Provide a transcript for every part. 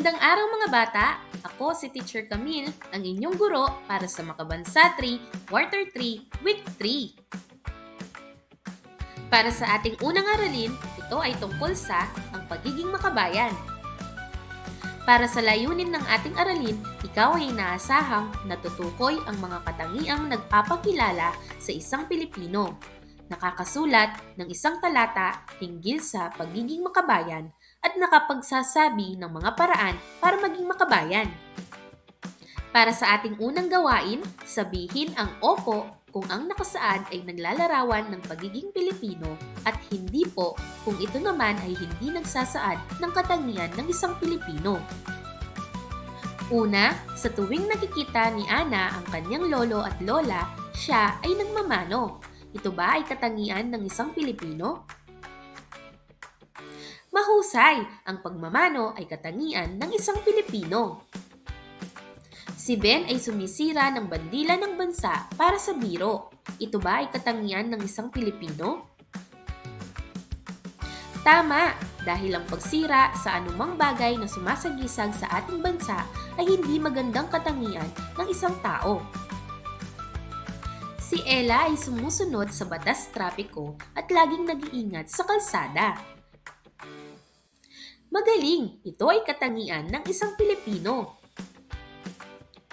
Magandang araw mga bata! Ako si Teacher Camille, ang inyong guro para sa Makabansa 3, Quarter 3, Week 3. Para sa ating unang aralin, ito ay tungkol sa ang pagiging makabayan. Para sa layunin ng ating aralin, ikaw ay inaasahang natutukoy ang mga katangiang nagpapakilala sa isang Pilipino. Nakakasulat ng isang talata hinggil sa pagiging makabayan at nakapagsasabi ng mga paraan para maging makabayan. Para sa ating unang gawain, sabihin ang opo kung ang nakasaad ay naglalarawan ng pagiging Pilipino at hindi po kung ito naman ay hindi nagsasaad ng katangian ng isang Pilipino. Una, sa tuwing nakikita ni Ana ang kanyang lolo at lola, siya ay nagmamano. Ito ba ay katangian ng isang Pilipino? Mahusay, ang pagmamano ay katangian ng isang Pilipino. Si Ben ay sumisira ng bandila ng bansa para sa biro. Ito ba ay katangian ng isang Pilipino? Tama, dahil ang pagsira sa anumang bagay na sumasagisag sa ating bansa ay hindi magandang katangian ng isang tao. Si Ella ay sumusunod sa batas trapiko at laging nag-iingat sa kalsada. Magaling, ito ay katangian ng isang Pilipino.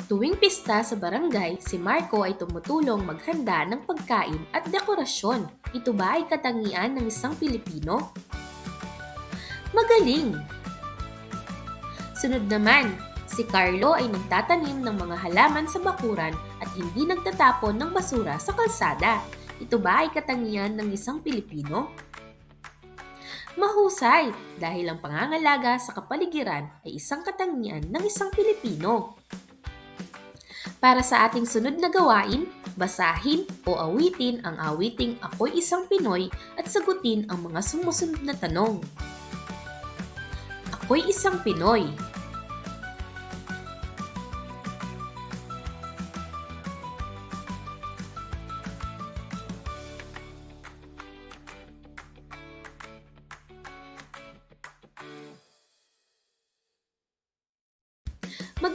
Tuwing pista sa barangay, si Marco ay tumutulong maghanda ng pagkain at dekorasyon. Ito ba ay katangian ng isang Pilipino? Magaling! Sunod naman, si Carlo ay nagtatanim ng mga halaman sa bakuran at hindi nagtatapon ng basura sa kalsada. Ito ba ay katangian ng isang Pilipino? Mahusay dahil ang pangangalaga sa kapaligiran ay isang katangian ng isang Pilipino. Para sa ating sunod na gawain, basahin o awitin ang awiting Ako'y isang Pinoy at sagutin ang mga sumusunod na tanong. Ako'y isang Pinoy.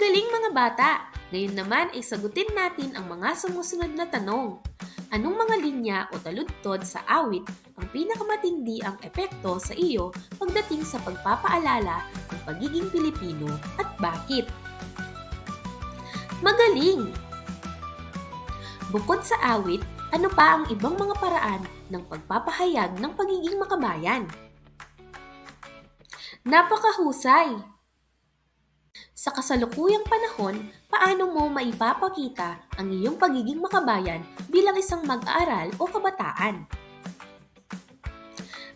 Magaling mga bata! Ngayon naman ay sagutin natin ang mga sumusunod na tanong. Anong mga linya o taludtod sa awit ang pinakamatindi ang epekto sa iyo pagdating sa pagpapaalala ng pagiging Pilipino at bakit? Magaling! Bukod sa awit, ano pa ang ibang mga paraan ng pagpapahayag ng pagiging makabayan? Napakahusay! Sa kasalukuyang panahon, paano mo maipapakita ang iyong pagiging makabayan bilang isang mag-aaral o kabataan?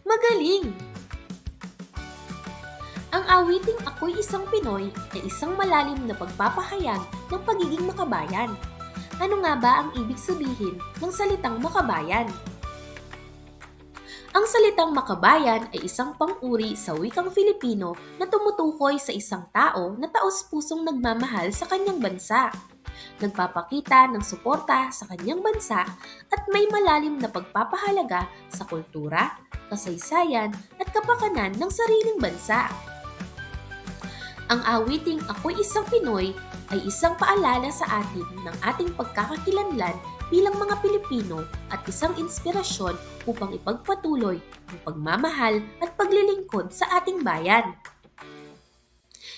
Magaling! Ang awiting Ako'y Isang Pinoy ay isang malalim na pagpapahayag ng pagiging makabayan. Ano nga ba ang ibig sabihin ng salitang makabayan? Ang salitang makabayan ay isang pang-uri sa wikang Filipino na tumutukoy sa isang tao na taos-pusong nagmamahal sa kanyang bansa. Nagpapakita ng suporta sa kanyang bansa at may malalim na pagpapahalaga sa kultura, kasaysayan at kapakanan ng sariling bansa. Ang awiting Ako'y Isang Pinoy ay isang paalala sa atin ng ating pagkakakilanlan bilang mga Pilipino at isang inspirasyon upang ipagpatuloy ang pagmamahal at paglilingkod sa ating bayan.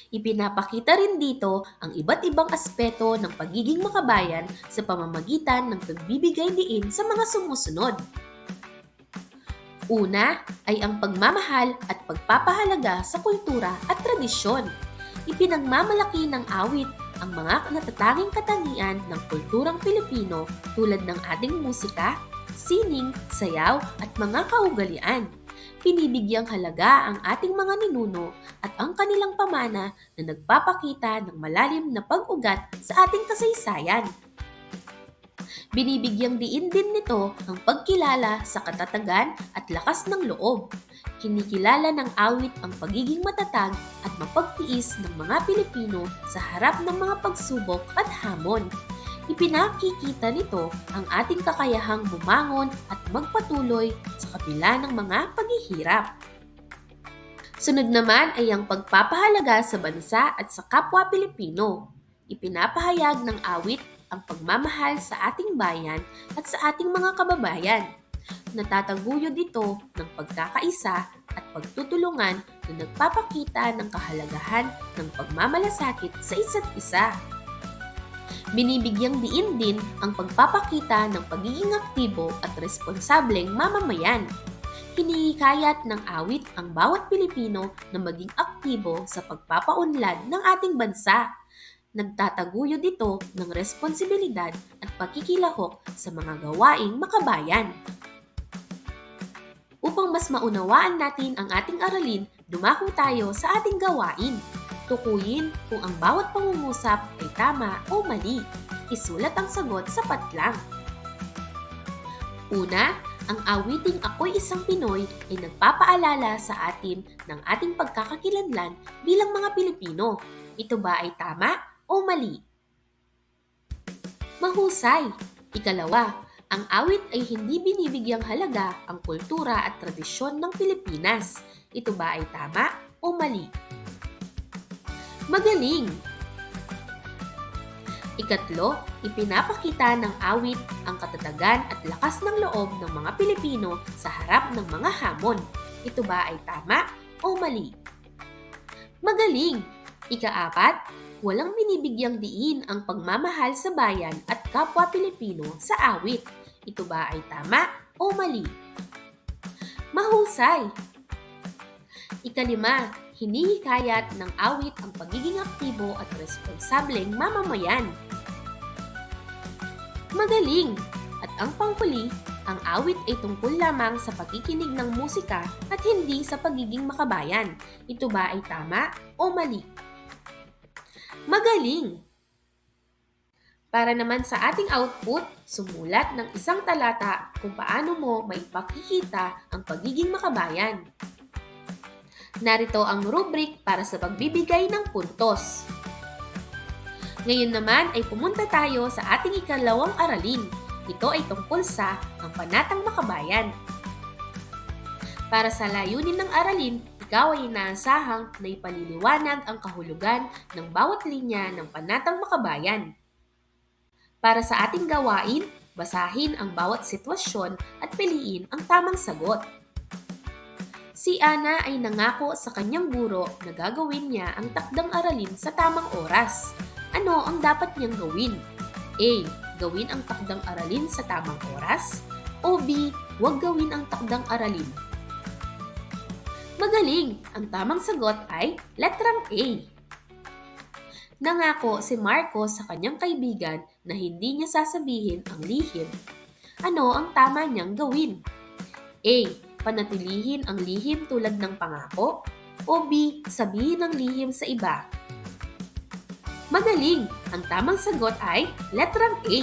Ipinapakita rin dito ang iba't ibang aspeto ng pagiging makabayan sa pamamagitan ng pagbibigay diin sa mga sumusunod. Una ay ang pagmamahal at pagpapahalaga sa kultura at tradisyon. Ipinagmamalaki ng awit ang mga natatanging katangian ng kulturang Pilipino tulad ng ating musika, sining, sayaw at mga kaugalian. Pinibigyang halaga ang ating mga ninuno at ang kanilang pamana na nagpapakita ng malalim na pag-ugat sa ating kasaysayan. Binibigyang diin din nito ang pagkilala sa katatagan at lakas ng loob. Kinikilala ng awit ang pagiging matatag at mapagtiis ng mga Pilipino sa harap ng mga pagsubok at hamon. Ipinakikita nito ang ating kakayahang bumangon at magpatuloy sa kabila ng mga paghihirap. Sunod naman ay ang pagpapahalaga sa bansa at sa kapwa Pilipino. Ipinapahayag ng awit ang pagmamahal sa ating bayan at sa ating mga kababayan. Natataguyod ito ng pagkakaisa at pagtutulungan na nagpapakita ng kahalagahan ng pagmamalasakit sa isa't isa. Binibigyang diin din ang pagpapakita ng pagiging aktibo at responsableng mamamayan. Hinihikayat ng awit ang bawat Pilipino na maging aktibo sa pagpapaunlad ng ating bansa. Nagtataguyod ito ng responsibilidad at pakikilahok sa mga gawaing makabayan. Upang mas maunawaan natin ang ating aralin, dumako tayo sa ating gawain. Tukuyin kung ang bawat pangungusap ay tama o mali. Isulat ang sagot sa patlang. Una, ang awiting Ako'y Isang Pinoy ay nagpapaalala sa atin ng ating pagkakakilanlan bilang mga Pilipino. Ito ba ay tama o mali? Mahusay! Ikalawa, ang awit ay hindi binibigyang halaga ang kultura at tradisyon ng Pilipinas. Ito ba ay tama o mali? Magaling! Ikatlo, ipinapakita ng awit ang katatagan at lakas ng loob ng mga Pilipino sa harap ng mga hamon. Ito ba ay tama o mali? Magaling! Ikaapat, walang binibigyang diin ang pagmamahal sa bayan at kapwa Pilipino sa awit. Ito ba ay tama o mali? Mahusay! Ikalima, hinihikayat ng awit ang pagiging aktibo at responsableng mamamayan. Magaling! At ang panghuli, ang awit ay tungkol lamang sa pakikinig ng musika at hindi sa pagiging makabayan. Ito ba ay tama o mali? Magaling! Para naman sa ating output, sumulat ng isang talata kung paano mo maipakikita ang pagiging makabayan. Narito ang rubric para sa pagbibigay ng puntos. Ngayon naman ay pumunta tayo sa ating ikalawang aralin. Ito ay tungkol sa ang panatang makabayan. Para sa layunin ng aralin, ikaw ay inaasahang na ipaliliwanag ang kahulugan ng bawat linya ng panatang makabayan. Para sa ating gawain, basahin ang bawat sitwasyon at piliin ang tamang sagot. Si Ana ay nangako sa kanyang guro na gagawin niya ang takdang aralin sa tamang oras. Ano ang dapat niyang gawin? A. Gawin ang takdang aralin sa tamang oras. O B. Huwag gawin ang takdang aralin. Magaling! Ang tamang sagot ay letrang A. Nangako si Marco sa kanyang kaibigan na hindi niya sasabihin ang lihim. Ano ang tama niyang gawin? A. Panatilihin ang lihim tulad ng pangako. O B. Sabihin ang lihim sa iba. Magaling! Ang tamang sagot ay letrang A.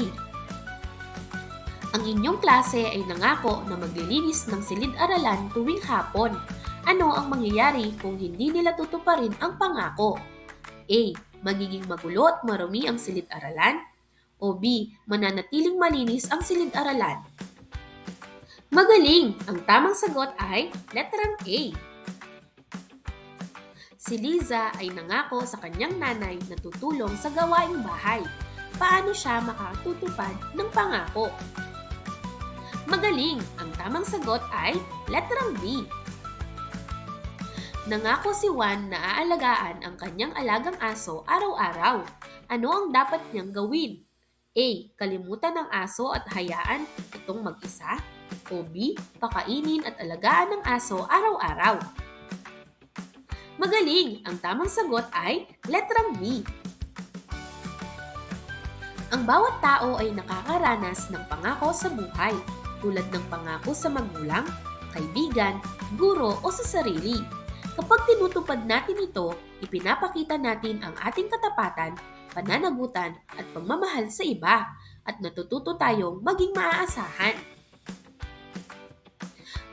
Ang inyong klase ay nangako na maglilinis ng silid-aralan tuwing hapon. Ano ang mangyayari kung hindi nila tutuparin ang pangako? A. Magiging magulo at marumi ang silid-aralan. O B. Mananatiling malinis ang silid-aralan. Magaling! Ang tamang sagot ay letrang A. Si Liza ay nangako sa kanyang nanay na tutulong sa gawaing bahay. Paano siya makatutupad ng pangako? Magaling! Ang tamang sagot ay letrang B. Nangako si Juan na aalagaan ang kanyang alagang aso araw-araw. Ano ang dapat niyang gawin? A. Kalimutan ng aso at hayaan itong mag-isa. O B. Pakainin at alagaan ng aso araw-araw. Magaling! Ang tamang sagot ay letrang B. Ang bawat tao ay nakakaranas ng pangako sa buhay, tulad ng pangako sa magulang, kaibigan, guro o sa sarili. Kapag tinutupad natin ito, ipinapakita natin ang ating katapatan, pananagutan at pagmamahal sa iba at natututo tayong maging maaasahan.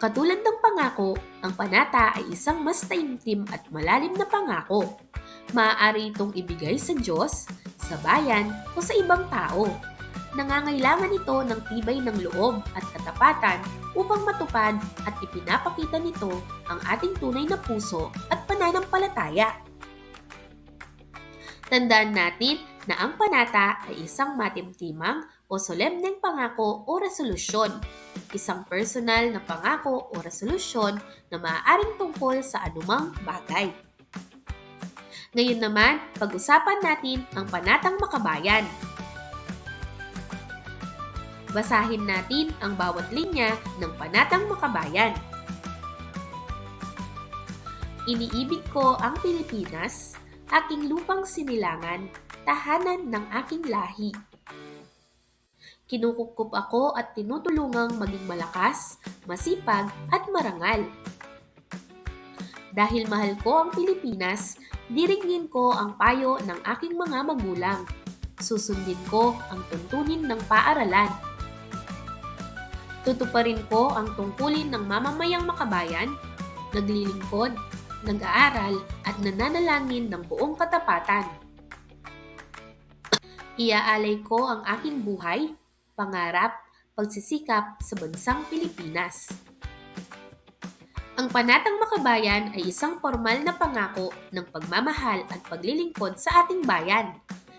Katulad ng pangako, ang panata ay isang mas taimtim at malalim na pangako. Maaari itong ibigay sa Diyos, sa bayan o sa ibang tao. Nangangailangan ito ng tibay ng loob at katapatan upang matupad at ipinapakita nito ang ating tunay na puso at pananampalataya. Tandaan natin na ang panata ay isang matimtimang o solemneng pangako o resolusyon. Isang personal na pangako o resolusyon na maaaring tungkol sa anumang bagay. Ngayon naman, pag-usapan natin ang panatang makabayan. Basahin natin ang bawat linya ng panatang makabayan. Iniibig ko ang Pilipinas, aking lupang sinilangan, tahanan ng aking lahi. Kinukukup ako at tinutulungang maging malakas, masipag at marangal. Dahil mahal ko ang Pilipinas, diringgin ko ang payo ng aking mga magulang. Susundin ko ang tuntunin ng paaralan. Tutuparin ko ang tungkulin ng mamamayang makabayan, naglilingkod, nag-aaral at nananalangin ng buong katapatan. Iaalay ko ang aking buhay, pangarap, pagsisikap sa bansang Pilipinas. Ang Panatang Makabayan ay isang formal na pangako ng pagmamahal at paglilingkod sa ating bayan.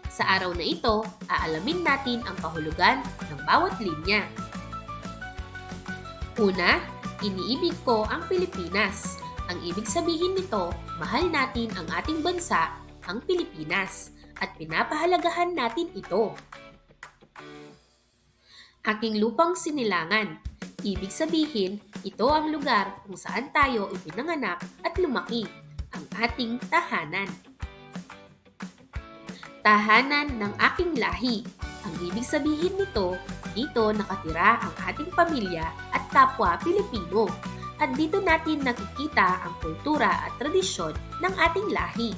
Sa araw na ito, aalamin natin ang kahulugan ng bawat linya. Una, iniibig ko ang Pilipinas. Ang ibig sabihin nito, mahal natin ang ating bansa, ang Pilipinas, at pinapahalagahan natin ito. Aking lupang sinilangan. Ibig sabihin, ito ang lugar kung saan tayo ipinanganak at lumaki, ang ating tahanan. Tahanan ng aking lahi. Ang ibig sabihin nito, dito nakatira ang ating pamilya kapwa Pilipino. At dito natin nakikita ang kultura at tradisyon ng ating lahi.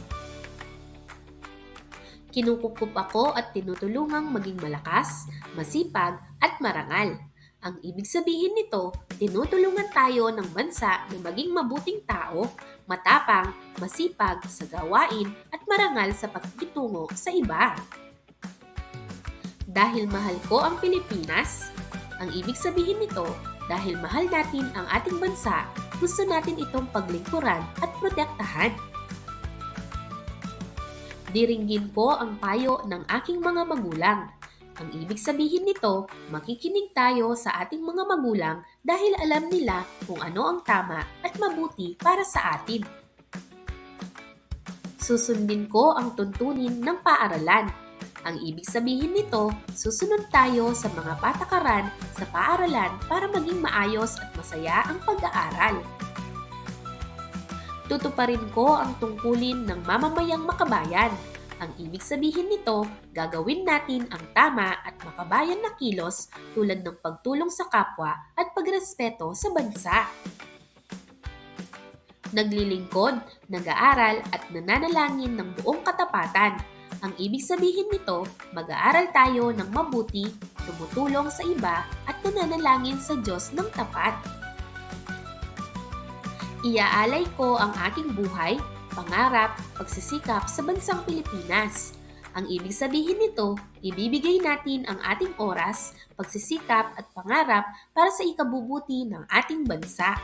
Kinukukup ako at tinutulungang maging malakas, masipag at marangal. Ang ibig sabihin nito, tinutulungan tayo ng bansa na maging mabuting tao, matapang, masipag sa gawain at marangal sa pakikitungo sa iba. Dahil mahal ko ang Pilipinas, ang ibig sabihin nito, dahil mahal natin ang ating bansa, gusto natin itong paglingkuran at protektahan. Diringgin ko ang payo ng aking mga magulang. Ang ibig sabihin nito, makikinig tayo sa ating mga magulang dahil alam nila kung ano ang tama at mabuti para sa atin. Susundin ko ang tuntunin ng paaralan. Ang ibig sabihin nito, susunod tayo sa mga patakaran sa paaralan para maging maayos at masaya ang pag-aaral. Tutuparin ko ang tungkulin ng mamamayang makabayan. Ang ibig sabihin nito, gagawin natin ang tama at makabayan na kilos tulad ng pagtulong sa kapwa at pagrespeto sa bansa. Naglilingkod, nag-aaral at nananalangin ng buong katapatan. Ang ibig sabihin nito, mag-aaral tayo ng mabuti, tumutulong sa iba at nananalangin sa Diyos ng tapat. Iaalay ko ang aking buhay, pangarap, pagsisikap sa bansang Pilipinas. Ang ibig sabihin nito, ibibigay natin ang ating oras, pagsisikap at pangarap para sa ikabubuti ng ating bansa.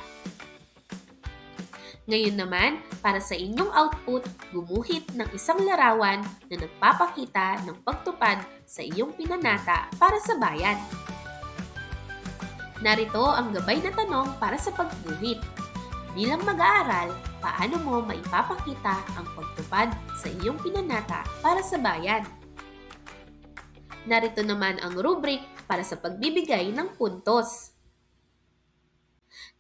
Ngayon naman, para sa inyong output, gumuhit ng isang larawan na nagpapakita ng pagtupad sa iyong pinanata para sa bayan. Narito ang gabay na tanong para sa pagguhit. Bilang mag-aaral, paano mo maipapakita ang pagtupad sa iyong pinanata para sa bayan? Narito naman ang rubric para sa pagbibigay ng puntos.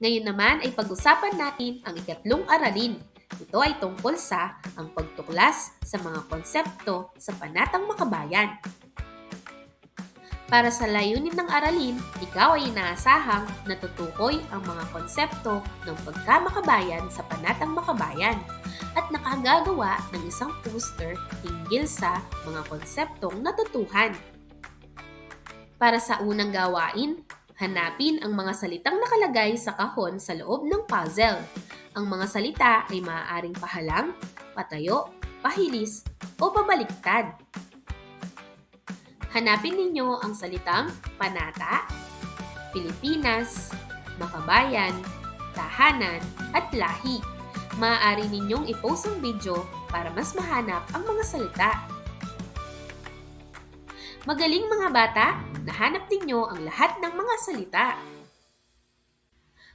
Ngayon naman ay pag-usapan natin ang ikatlong aralin. Ito ay tungkol sa ang pagtuklas sa mga konsepto sa panatang makabayan. Para sa layunin ng aralin, ikaw ay inaasahang natutukoy ang mga konsepto ng pagkamakabayan sa panatang makabayan at nakagagawa ng isang poster hinggil sa mga konseptong natutuhan. Para sa unang gawain, hanapin ang mga salitang nakalagay sa kahon sa loob ng puzzle. Ang mga salita ay maaaring pahalang, patayo, pahilis, o pabaliktad. Hanapin ninyo ang salitang panata, Pilipinas, makabayan, tahanan, at lahi. Maaari ninyong i-post ang video para mas mahanap ang mga salita. Magaling mga bata, nahanap ninyo ang lahat ng mga salita.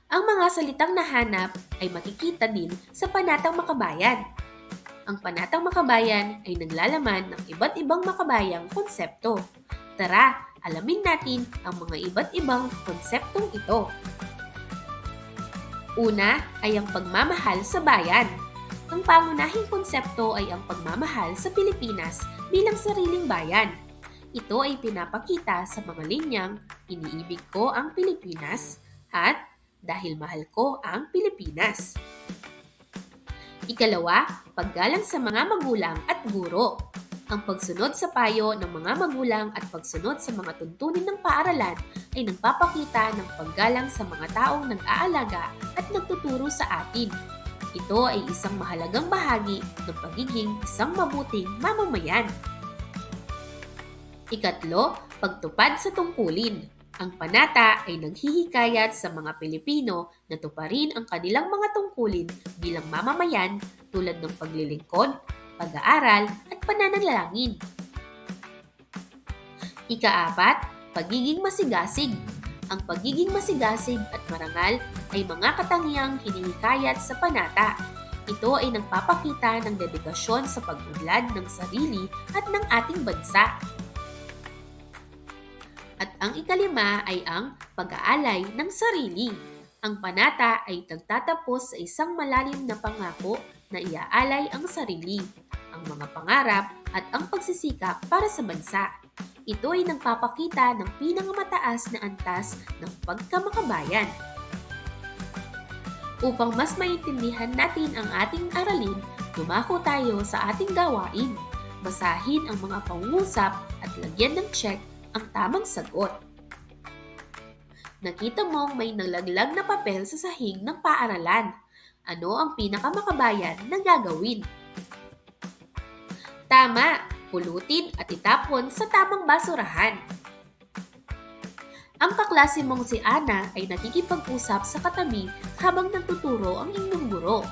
Ang mga salitang nahanap ay makikita din sa Panatang Makabayan. Ang Panatang Makabayan ay naglalaman ng iba't ibang makabayang konsepto. Tara, alamin natin ang mga iba't ibang konseptong ito. Una ay ang pagmamahal sa bayan. Ang pangunahing konsepto ay ang pagmamahal sa Pilipinas bilang sariling bayan. Ito ay pinapakita sa mga linyang iniibig ko ang Pilipinas at dahil mahal ko ang Pilipinas. Ikalawa, paggalang sa mga magulang at guro. Ang pagsunod sa payo ng mga magulang at pagsunod sa mga tuntunin ng paaralan ay nagpapakita ng paggalang sa mga taong nag-aalaga at nagtuturo sa atin. Ito ay isang mahalagang bahagi ng pagiging isang mabuting mamamayan. Ikatlo, pagtupad sa tungkulin. Ang panata ay naghihikayat sa mga Pilipino na tuparin ang kanilang mga tungkulin bilang mamamayan tulad ng paglilingkod, pag-aaral at pananalangin. Ikaapat, pagiging masigasig. Ang pagiging masigasig at marangal ay mga katangiang hinihikayat sa panata. Ito ay nagpapakita ng dedikasyon sa pag-unlad ng sarili at ng ating bansa. At ang ikalima ay ang pag-aalay ng sarili. Ang panata ay nagtatapos sa isang malalim na pangako na iaalay ang sarili, ang mga pangarap at ang pagsisikap para sa bansa. Ito ay nagpapakita ng pinakamataas na antas ng pagkamakabayan. Upang mas maintindihan natin ang ating aralin, dumako tayo sa ating gawain. Basahin ang mga pangungusap at lagyan ng check ang tamang sagot. Nakita mong may nalaglag na papel sa sahig ng paaralan. Ano ang pinakamakabayan na gagawin? Tama! Pulutin at itapon sa tamang basurahan. Ang kaklase mong si Ana ay nakikipag-usap sa katabi habang nagtuturo ang inyong guro.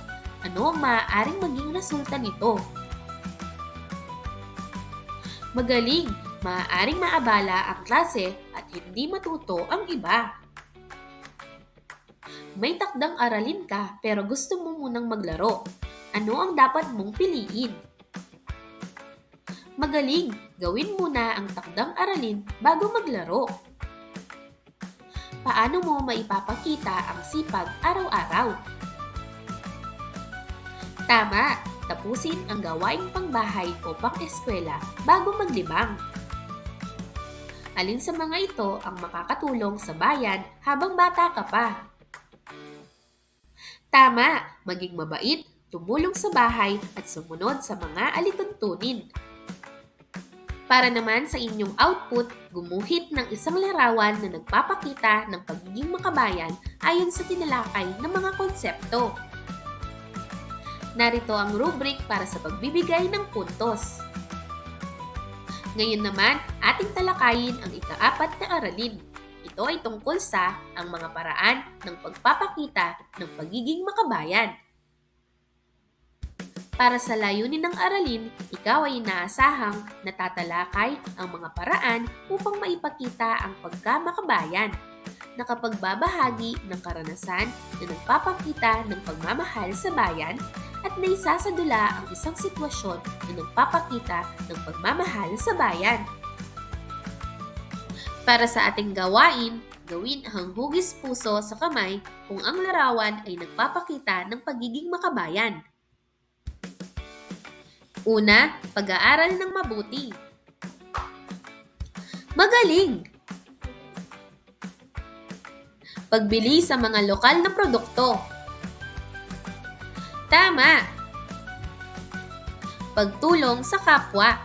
Ano ang maaaring maging resulta nito? Magaling! Maaaring maabala ang klase at hindi matuto ang iba. May takdang aralin ka pero gusto mo munang maglaro. Ano ang dapat mong piliin? Magaling, gawin muna ang takdang aralin bago maglaro. Paano mo maipapakita ang sipag araw-araw? Tama, tapusin ang gawaing pangbahay o pang-eskwela bago maglibang. Alin sa mga ito ang makakatulong sa bayan habang bata ka pa? Tama, maging mabait, tumulong sa bahay at sumunod sa mga alituntunin. Para naman sa inyong output, gumuhit ng isang larawan na nagpapakita ng pagiging makabayan ayon sa tinalakay ng mga konsepto. Narito ang rubric para sa pagbibigay ng puntos. Ngayon naman, ating talakayin ang ikaapat na aralin. Ito ay tungkol sa ang mga paraan ng pagpapakita ng pagiging makabayan. Para sa layunin ng aralin, ikaw ay inaasahang natatalakay ang mga paraan upang maipakita ang pagkamakabayan nakapagbabahagi ng karanasan na nagpapakita ng pagmamahal sa bayan at naisasadula ang isang sitwasyon na nagpapakita ng pagmamahal sa bayan. Para sa ating gawain, gawin ang hugis puso sa kamay kung ang larawan ay nagpapakita ng pagiging makabayan. Una, pag-aaral ng mabuti. Magaling! Pagbili sa mga lokal na produkto. Tama! Pagtulong sa kapwa.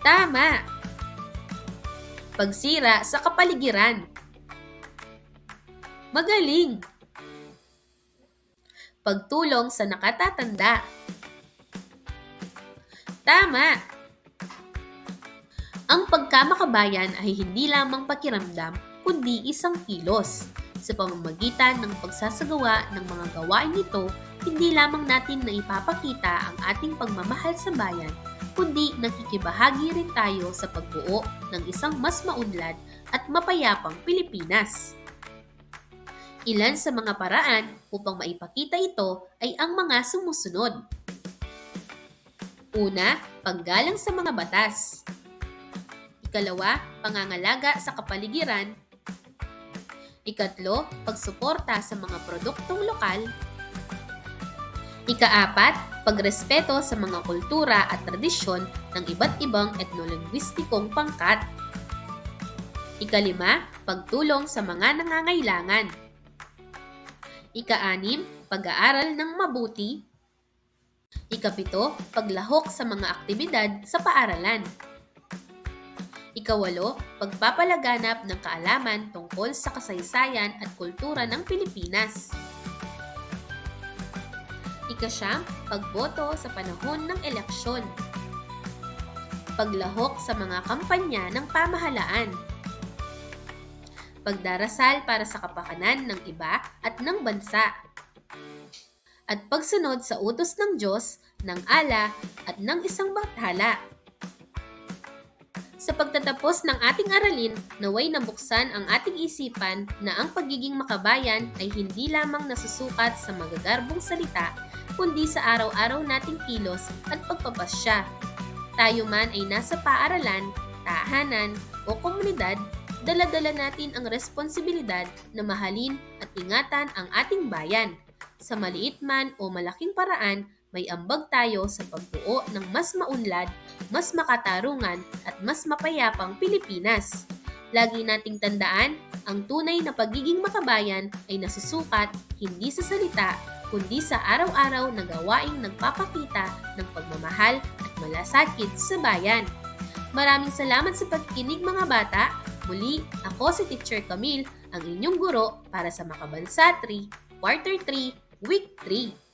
Tama! Pagsira sa kapaligiran. Magaling! Pagtulong sa nakatatanda. Tama! Ang pagkamakabayan ay hindi lamang pakiramdam, kundi isang kilos. Sa pamamagitan ng pagsasagawa ng mga gawain ito, hindi lamang natin na ipapakita ang ating pagmamahal sa bayan, kundi nakikibahagi rin tayo sa pagbuo ng isang mas maunlad at mapayapang Pilipinas. Ilan sa mga paraan upang maipakita ito ay ang mga sumusunod. Una, paggalang sa mga batas. Ikalawa, pangangalaga sa kapaligiran. Ikatlo, pagsuporta sa mga produktong lokal. Ikaapat, pagrespeto sa mga kultura at tradisyon ng iba't ibang etnolinguistikong pangkat. Ikalima, pagtulong sa mga nangangailangan. Ika-anim, pag-aaral ng mabuti. Ikapito, paglahok sa mga aktibidad sa paaralan. Ikawalo, pagpapalaganap ng kaalaman tungkol sa kasaysayan at kultura ng Pilipinas. Ikasyam, pagboto sa panahon ng eleksyon. Paglahok sa mga kampanya ng pamahalaan. Pagdarasal para sa kapakanan ng iba at ng bansa. At pagsunod sa utos ng Diyos, ng ala at ng isang bathala. Sa pagtatapos ng ating aralin, naway nabuksan ang ating isipan na ang pagiging makabayan ay hindi lamang nasusukat sa magagarbong salita, kundi sa araw-araw nating kilos at pagpapasya. Tayo man ay nasa paaralan, tahanan o komunidad, dala-dala natin ang responsibilidad na mahalin at ingatan ang ating bayan. Sa maliit man o malaking paraan, may ambag tayo sa pagbuo ng mas maunlad, mas makatarungan at mas mapayapang Pilipinas. Lagi nating tandaan, ang tunay na pagiging makabayan ay nasusukat hindi sa salita, kundi sa araw-araw na gawaing nagpapakita ng pagmamahal at malasakit sa bayan. Maraming salamat sa pagkinig mga bata. Muli, ako si Teacher Camille, ang inyong guro para sa Makabansa 3, Quarter 3, Week 3.